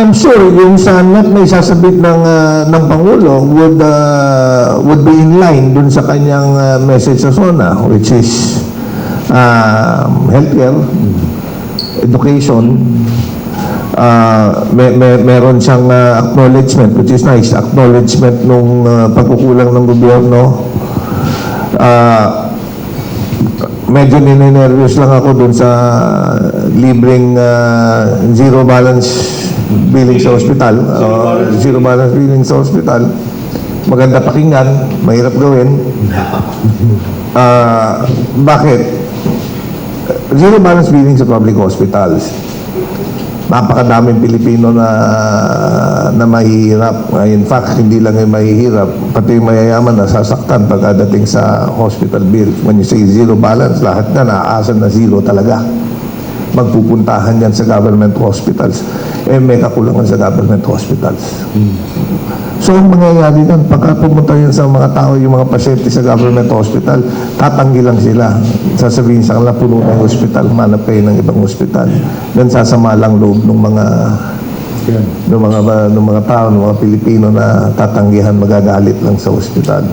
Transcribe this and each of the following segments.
I'm sure yung sa net na isasabit ng ah, ng pangulo would ah, would be in line dun sa kanyang ah, message sa SONA which is um, healthcare, education, ah, may, may, meron siyang ah, acknowledgement which is nice, acknowledgement nung ah, pagkukulang ng gobyerno. Ah, medyo ninenervyos lang ako dun sa libreng ah, zero balance billing sa ospital. Ah, zero balance billing sa ospital. Maganda pakinggan, mahirap gawin. Ah, bakit? Zero balance billing sa public hospitals. Napakadaming Pilipino na na mahihirap. Ah, In fact, hindi lang yung mahihirap, pati yung mayayaman nasasaktan pagkadating sa hospital bill. When you say zero balance, lahat na naaasan na zero talaga. Magpupuntahan yan sa government hospitals. Eh, may kakulangan sa government hospitals. So, ang mangyayari nun, pagka pumunta yan sa mga tao, yung mga pasyente sa government hospital, tatanggi lang sila. Sasabihin sa kanila, puno yung hospital, manap kayo ng ibang hospital. Then sasama lang loob ng mga ng mga ng mga tao, ng mga Pilipino na tatanggihan, magagalit lang sa hospital.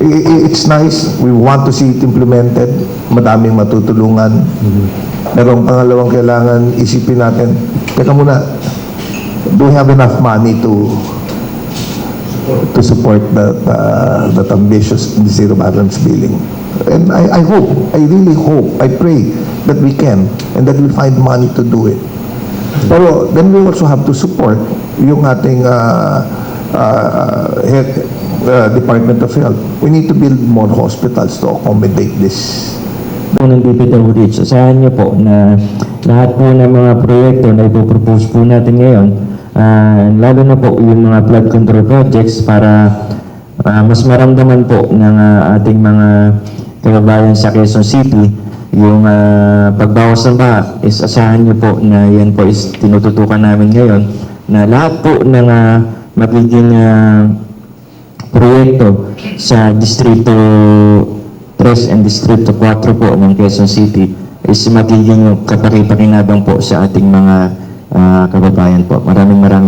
It's nice. We want to see it implemented. Madaming matutulungan. Pero ang pangalawang kailangan isipin natin, teka muna, do we have enough money to to support that uh, that ambitious zero balance billing. And I, I hope, I really hope, I pray that we can and that we find money to do it. Pero then we also have to support yung ating uh, uh, health, uh, Department of Health. We need to build more hospitals to accommodate this. po ng DPWH, asahan niyo po na lahat po ng mga proyekto na ipopropose po natin ngayon, ah, lalo na po yung mga flood control projects para ah, mas maramdaman po ng ah, ating mga kababayan sa Quezon City yung ah, pagbawas ng baha is asahan niyo po na yan po is tinututukan namin ngayon na lahat po ng ah, magiging ah, proyekto sa Distrito 3 and Distrito 4 po ng Quezon City is magiging kapaki-pakinabang po sa ating mga ah, kababayan po. Maraming maraming